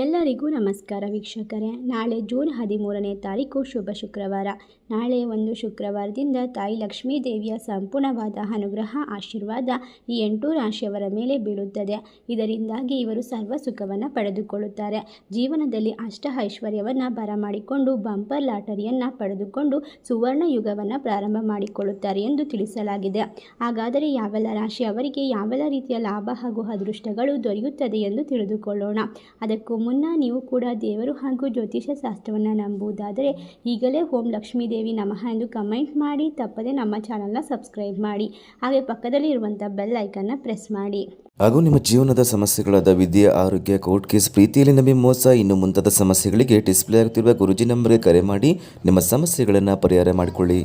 ಎಲ್ಲರಿಗೂ ನಮಸ್ಕಾರ ವೀಕ್ಷಕರೇ. ನಾಳೆ ಜೂನ್ ಹದಿಮೂರನೇ ತಾರೀಕು ಶುಭ ಶುಕ್ರವಾರ. ನಾಳೆ ಒಂದು ಶುಕ್ರವಾರದಿಂದ ತಾಯಿ ಲಕ್ಷ್ಮೀ ದೇವಿಯ ಸಂಪೂರ್ಣವಾದ ಅನುಗ್ರಹ, ಆಶೀರ್ವಾದ ಈ ಎಂಟು ರಾಶಿಯವರ ಮೇಲೆ ಬೀಳುತ್ತದೆ. ಇದರಿಂದಾಗಿ ಇವರು ಸರ್ವ ಸುಖವನ್ನು ಪಡೆದುಕೊಳ್ಳುತ್ತಾರೆ. ಜೀವನದಲ್ಲಿ ಅಷ್ಟ ಐಶ್ವರ್ಯವನ್ನು ಬರಮಾಡಿಕೊಂಡು ಬಂಪರ್ ಲಾಟರಿಯನ್ನು ಪಡೆದುಕೊಂಡು ಸುವರ್ಣ ಯುಗವನ್ನು ಪ್ರಾರಂಭ ಮಾಡಿಕೊಳ್ಳುತ್ತಾರೆ ಎಂದು ತಿಳಿಸಲಾಗಿದೆ. ಹಾಗಾದರೆ ಯಾವೆಲ್ಲ ರಾಶಿಯವರಿಗೆ ಯಾವೆಲ್ಲ ರೀತಿಯ ಲಾಭ ಹಾಗೂ ಅದೃಷ್ಟಗಳು ದೊರೆಯುತ್ತದೆ ಎಂದು ತಿಳಿದುಕೊಳ್ಳೋಣ. ಅದಕ್ಕೂ ಮುನ್ನ ನೀವು ಕೂಡ ದೇವರು ಹಾಗೂ ಜ್ಯೋತಿಷ ಶಾಸ್ತ್ರವನ್ನು ನಂಬುವುದಾದರೆ ಈಗಲೇ ಓಂ ಲಕ್ಷ್ಮೀ ದೇವಿ ನಮಃ ಎಂದು ಕಮೆಂಟ್ ಮಾಡಿ, ತಪ್ಪದೆ ನಮ್ಮ ಚಾನಲ್ನ ಸಬ್ಸ್ಕ್ರೈಬ್ ಮಾಡಿ, ಹಾಗೆ ಪಕ್ಕದಲ್ಲಿ ಇರುವಂಥ ಬೆಲ್ ಐಕನ್ನ ಪ್ರೆಸ್ ಮಾಡಿ. ಹಾಗೂ ನಿಮ್ಮ ಜೀವನದ ಸಮಸ್ಯೆಗಳಾದ ವಿದ್ಯೆ, ಆರೋಗ್ಯ, ಕೋರ್ಟ್ ಕೇಸ್ ಪ್ರೀತಿಯಲ್ಲಿ ನಂಬಿ ಮೋಸ, ಇನ್ನು ಮುಂತಾದ ಸಮಸ್ಯೆಗಳಿಗೆ ಡಿಸ್ಪ್ಲೇ ಆಗುತ್ತಿರುವ ಗುರುಜಿ ನಂಬರ್ಗೆ ಕರೆ ಮಾಡಿ ನಿಮ್ಮ ಸಮಸ್ಯೆಗಳನ್ನು ಪರಿಹಾರ ಮಾಡಿಕೊಳ್ಳಿ.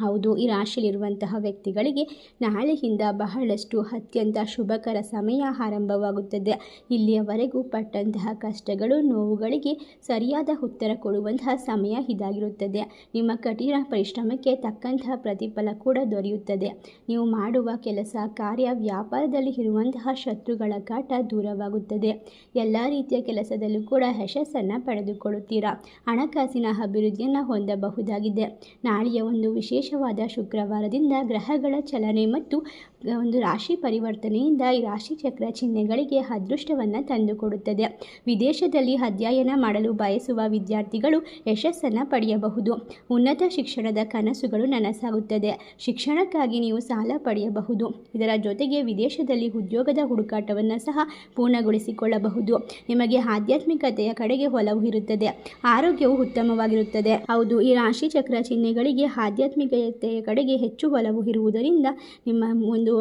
ಹೌದು, ಈ ರಾಶಿಯಲ್ಲಿರುವಂತಹ ವ್ಯಕ್ತಿಗಳಿಗೆ ನಾಳೆಯಿಂದ ಬಹಳಷ್ಟು ಅತ್ಯಂತ ಶುಭಕರ ಸಮಯ ಆರಂಭವಾಗುತ್ತದೆ. ಇಲ್ಲಿಯವರೆಗೂ ಪಟ್ಟಂತಹ ಕಷ್ಟಗಳು, ನೋವುಗಳಿಗೆ ಸರಿಯಾದ ಉತ್ತರ ಕೊಡುವಂತಹ ಸಮಯ ಇದಾಗಿರುತ್ತದೆ. ನಿಮ್ಮ ಕಠಿಣ ಪರಿಶ್ರಮಕ್ಕೆ ತಕ್ಕಂತಹ ಪ್ರತಿಫಲ ಕೂಡ ದೊರೆಯುತ್ತದೆ. ನೀವು ಮಾಡುವ ಕೆಲಸ, ಕಾರ್ಯ ವ್ಯಾಪಾರದಲ್ಲಿ ಇರುವಂತಹ ಶತ್ರುಗಳ ಕಾಟ ದೂರವಾಗುತ್ತದೆ. ಎಲ್ಲ ರೀತಿಯ ಕೆಲಸದಲ್ಲೂ ಕೂಡ ಯಶಸ್ಸನ್ನು ಪಡೆದುಕೊಳ್ಳುತ್ತೀರಾ? ಹಣಕಾಸಿನ ಅಭಿವೃದ್ಧಿಯನ್ನು ಹೊಂದಬಹುದಾಗಿದೆ. ನಾಳೆಯ ಒಂದು ವಿಶೇಷವಾದ ಶುಕ್ರವಾರದಿಂದ ಗ್ರಹಗಳ ಚಲನೆ ಮತ್ತು ಒಂದು ರಾಶಿ ಪರಿವರ್ತನೆಯಿಂದ ಈ ರಾಶಿ ಚಕ್ರ ಚಿಹ್ನೆಗಳಿಗೆ ಅದೃಷ್ಟವನ್ನು ತಂದುಕೊಡುತ್ತದೆ. ವಿದೇಶದಲ್ಲಿ ಅಧ್ಯಯನ ಮಾಡಲು ಬಯಸುವ ವಿದ್ಯಾರ್ಥಿಗಳು ಯಶಸ್ಸನ್ನು ಪಡೆಯಬಹುದು. ಉನ್ನತ ಶಿಕ್ಷಣದ ಕನಸುಗಳು ನನಸಾಗುತ್ತದೆ. ಶಿಕ್ಷಣಕ್ಕಾಗಿ ನೀವು ಸಾಲ ಪಡೆಯಬಹುದು. ಇದರ ಜೊತೆಗೆ ವಿದೇಶದಲ್ಲಿ ಉದ್ಯೋಗದ ಹುಡುಕಾಟವನ್ನು ಸಹ ಪೂರ್ಣಗೊಳಿಸಿಕೊಳ್ಳಬಹುದು. ನಿಮಗೆ ಆಧ್ಯಾತ್ಮಿಕತೆಯ ಕಡೆಗೆ ಒಲವು ಇರುತ್ತದೆ. ಆರೋಗ್ಯವು ಉತ್ತಮವಾಗಿರುತ್ತದೆ. ಹೌದು, ಈ ರಾಶಿ ಚಕ್ರ ಚಿಹ್ನೆಗಳಿಗೆ ಆಧ್ಯಾತ್ಮಿಕತೆಯ ಕಡೆಗೆ ಹೆಚ್ಚು ಒಲವು ಇರುವುದರಿಂದ ನಿಮ್ಮ ಒಂದು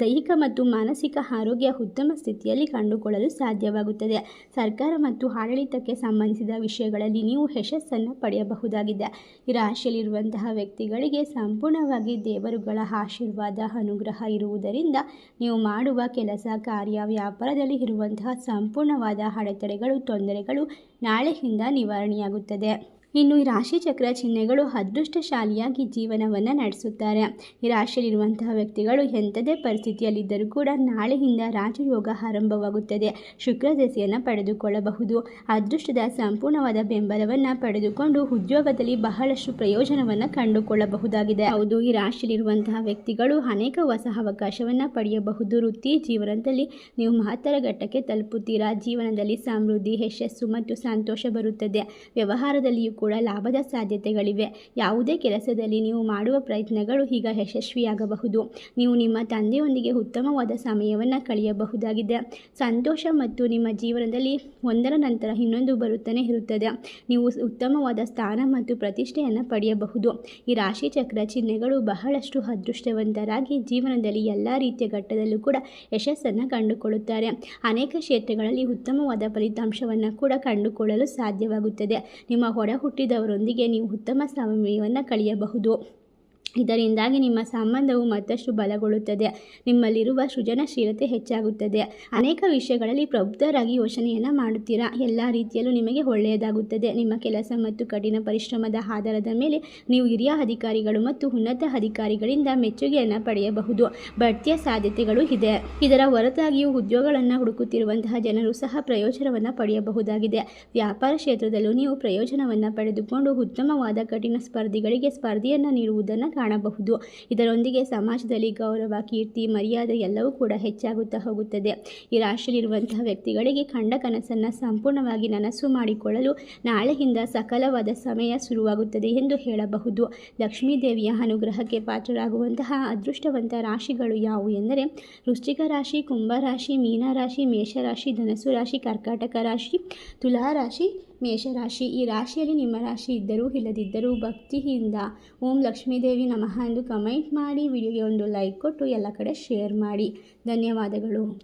ದೈಹಿಕ ಮತ್ತು ಮಾನಸಿಕ ಆರೋಗ್ಯ ಉತ್ತಮ ಸ್ಥಿತಿಯಲ್ಲಿ ಕಂಡುಕೊಳ್ಳಲು ಸಾಧ್ಯವಾಗುತ್ತದೆ. ಸರ್ಕಾರ ಮತ್ತು ಆಡಳಿತಕ್ಕೆ ಸಂಬಂಧಿಸಿದ ವಿಷಯಗಳಲ್ಲಿ ನೀವು ಯಶಸ್ಸನ್ನು ಪಡೆಯಬಹುದಾಗಿದೆ. ಈ ರಾಶಿಯಲ್ಲಿರುವಂತಹ ವ್ಯಕ್ತಿಗಳಿಗೆ ಸಂಪೂರ್ಣವಾಗಿ ದೇವರುಗಳ ಆಶೀರ್ವಾದ, ಅನುಗ್ರಹ ಇರುವುದರಿಂದ ನೀವು ಮಾಡುವ ಕೆಲಸ, ಕಾರ್ಯ, ವ್ಯಾಪಾರದಲ್ಲಿ ಇರುವಂತಹ ಸಂಪೂರ್ಣವಾದ ಅಡೆತಡೆಗಳು, ತೊಂದರೆಗಳು ನಾಳೆಯಿಂದ ನಿವಾರಣೆಯಾಗುತ್ತದೆ. ಇನ್ನು ಈ ರಾಶಿ ಚಕ್ರ ಚಿಹ್ನೆಗಳು ಅದೃಷ್ಟಶಾಲಿಯಾಗಿ ಜೀವನವನ್ನು ನಡೆಸುತ್ತಾರೆ. ಈ ರಾಶಿಯಲ್ಲಿರುವಂತಹ ವ್ಯಕ್ತಿಗಳು ಎಂಥದೇ ಪರಿಸ್ಥಿತಿಯಲ್ಲಿದ್ದರೂ ಕೂಡ ನಾಳೆಯಿಂದ ರಾಜಯೋಗ ಆರಂಭವಾಗುತ್ತದೆ. ಶುಕ್ರ ದಸೆಯನ್ನು ಪಡೆದುಕೊಳ್ಳಬಹುದು. ಅದೃಷ್ಟದ ಸಂಪೂರ್ಣವಾದ ಬೆಂಬಲವನ್ನು ಪಡೆದುಕೊಂಡು ಉದ್ಯೋಗದಲ್ಲಿ ಬಹಳಷ್ಟು ಪ್ರಯೋಜನವನ್ನು ಕಂಡುಕೊಳ್ಳಬಹುದಾಗಿದೆ. ಹೌದು, ಈ ರಾಶಿಯಲ್ಲಿರುವಂತಹ ವ್ಯಕ್ತಿಗಳು ಅನೇಕ ಹೊಸ ಅವಕಾಶವನ್ನು ಪಡೆಯಬಹುದು. ವೃತ್ತಿ ಜೀವನದಲ್ಲಿ ನೀವು ಮಹತ್ತರ ಘಟ್ಟಕ್ಕೆ ತಲುಪುತ್ತೀರಾ? ಜೀವನದಲ್ಲಿ ಸಮೃದ್ಧಿ, ಯಶಸ್ಸು ಮತ್ತು ಸಂತೋಷ ಬರುತ್ತದೆ. ವ್ಯವಹಾರದಲ್ಲಿಯೂ ಕೂಡ ಲಾಭದ ಸಾಧ್ಯತೆಗಳಿವೆ. ಯಾವುದೇ ಕೆಲಸದಲ್ಲಿ ನೀವು ಮಾಡುವ ಪ್ರಯತ್ನಗಳು ಈಗ ಯಶಸ್ವಿಯಾಗಬಹುದು. ನೀವು ನಿಮ್ಮ ತಂದೆಯೊಂದಿಗೆ ಉತ್ತಮವಾದ ಸಮಯವನ್ನು ಕಳೆಯಬಹುದಾಗಿದೆ. ಸಂತೋಷ ಮತ್ತು ನಿಮ್ಮ ಜೀವನದಲ್ಲಿ ಒಂದರ ನಂತರ ಇನ್ನೊಂದು ಬರುತ್ತಲೇ ಇರುತ್ತದೆ. ನೀವು ಉತ್ತಮವಾದ ಸ್ಥಾನ ಮತ್ತು ಪ್ರತಿಷ್ಠೆಯನ್ನು ಪಡೆಯಬಹುದು. ಈ ರಾಶಿ ಚಕ್ರ ಚಿಹ್ನೆಗಳು ಬಹಳಷ್ಟು ಅದೃಷ್ಟವಂತರಾಗಿ ಜೀವನದಲ್ಲಿ ಎಲ್ಲ ರೀತಿಯ ಘಟ್ಟದಲ್ಲೂ ಕೂಡ ಯಶಸ್ಸನ್ನು ಕಂಡುಕೊಳ್ಳುತ್ತಾರೆ. ಅನೇಕ ಕ್ಷೇತ್ರಗಳಲ್ಲಿ ಉತ್ತಮವಾದ ಫಲಿತಾಂಶವನ್ನು ಕೂಡ ಕಂಡುಕೊಳ್ಳಲು ಸಾಧ್ಯವಾಗುತ್ತದೆ. ನಿಮ್ಮ ಒಡ ಹುಟ್ಟಿದವರೊಂದಿಗೆ ನೀವು ಉತ್ತಮ ಸಮಯವನ್ನು ಕಳೆಯಬಹುದು. ಇದರಿಂದಾಗಿ ನಿಮ್ಮ ಸಂಬಂಧವು ಮತ್ತಷ್ಟು ಬಲಗೊಳ್ಳುತ್ತದೆ. ನಿಮ್ಮಲ್ಲಿರುವ ಸೃಜನಶೀಲತೆ ಹೆಚ್ಚಾಗುತ್ತದೆ. ಅನೇಕ ವಿಷಯಗಳಲ್ಲಿ ಪ್ರಬುದ್ಧರಾಗಿ ಯೋಚನೆಯನ್ನು ಮಾಡುತ್ತೀರಾ? ಎಲ್ಲ ರೀತಿಯಲ್ಲೂ ನಿಮಗೆ ಒಳ್ಳೆಯದಾಗುತ್ತದೆ. ನಿಮ್ಮ ಕೆಲಸ ಮತ್ತು ಕಠಿಣ ಪರಿಶ್ರಮದ ಆಧಾರದ ಮೇಲೆ ನೀವು ಹಿರಿಯ ಅಧಿಕಾರಿಗಳು ಮತ್ತು ಉನ್ನತ ಅಧಿಕಾರಿಗಳಿಂದ ಮೆಚ್ಚುಗೆಯನ್ನು ಪಡೆಯಬಹುದು. ಬಡ್ತಿಯ ಸಾಧ್ಯತೆಗಳು ಇದೆ. ಇದರ ಹೊರತಾಗಿಯೂ ಉದ್ಯೋಗಗಳನ್ನು ಹುಡುಕುತ್ತಿರುವಂತಹ ಜನರು ಸಹ ಪ್ರಯೋಜನವನ್ನು ಪಡೆಯಬಹುದಾಗಿದೆ. ವ್ಯಾಪಾರ ಕ್ಷೇತ್ರದಲ್ಲೂ ನೀವು ಪ್ರಯೋಜನವನ್ನು ಪಡೆದುಕೊಂಡು ಉತ್ತಮವಾದ ಕಠಿಣ ಸ್ಪರ್ಧಿಗಳಿಗೆ ಸ್ಪರ್ಧೆಯನ್ನು ನೀಡುವುದನ್ನು ಕಾಣಬಹುದು. ಇದರೊಂದಿಗೆ ಸಮಾಜದಲ್ಲಿ ಗೌರವ, ಕೀರ್ತಿ, ಮರ್ಯಾದೆ ಎಲ್ಲವೂ ಕೂಡ ಹೆಚ್ಚಾಗುತ್ತಾ ಹೋಗುತ್ತದೆ. ಈ ರಾಶಿಯಲ್ಲಿರುವಂತಹ ವ್ಯಕ್ತಿಗಳಿಗೆ ಕಂಡ ಕನಸನ್ನು ಸಂಪೂರ್ಣವಾಗಿ ನನಸು ಮಾಡಿಕೊಳ್ಳಲು ನಾಳೆಯಿಂದ ಸಕಲವಾದ ಸಮಯ ಶುರುವಾಗುತ್ತದೆ ಎಂದು ಹೇಳಬಹುದು. ಲಕ್ಷ್ಮೀ ದೇವಿಯ ಅನುಗ್ರಹಕ್ಕೆ ಪಾತ್ರರಾಗುವಂತಹ ಅದೃಷ್ಟವಂತ ರಾಶಿಗಳು ಯಾವುವು ಎಂದರೆ, ವೃಶ್ಚಿಕ ರಾಶಿ, ಕುಂಭ ರಾಶಿ ಮೀನ ರಾಶಿ ಮೇಷರಾಶಿ ಧನಸು ರಾಶಿ, ಕರ್ಕಾಟಕ ರಾಶಿ, ತುಲಾ ರಾಶಿ ಮೇಷರಾಶಿ, ಈ ರಾಶಿಯಲ್ಲಿ ನಿಮ್ಮ ರಾಶಿ ಇದ್ದರೂ ಇಲ್ಲದಿದ್ದರೂ ಭಕ್ತಿಯಿಂದ ಓಂ ಲಕ್ಷ್ಮೀದೇವಿ ನಮಃ ಎಂದು ಕಮೆಂಟ್ ಮಾಡಿ. ವಿಡಿಯೋಗೆ ಒಂದು ಲೈಕ್ ಕೊಟ್ಟು ಎಲ್ಲ ಕಡೆ ಶೇರ್ ಮಾಡಿ. ಧನ್ಯವಾದಗಳು.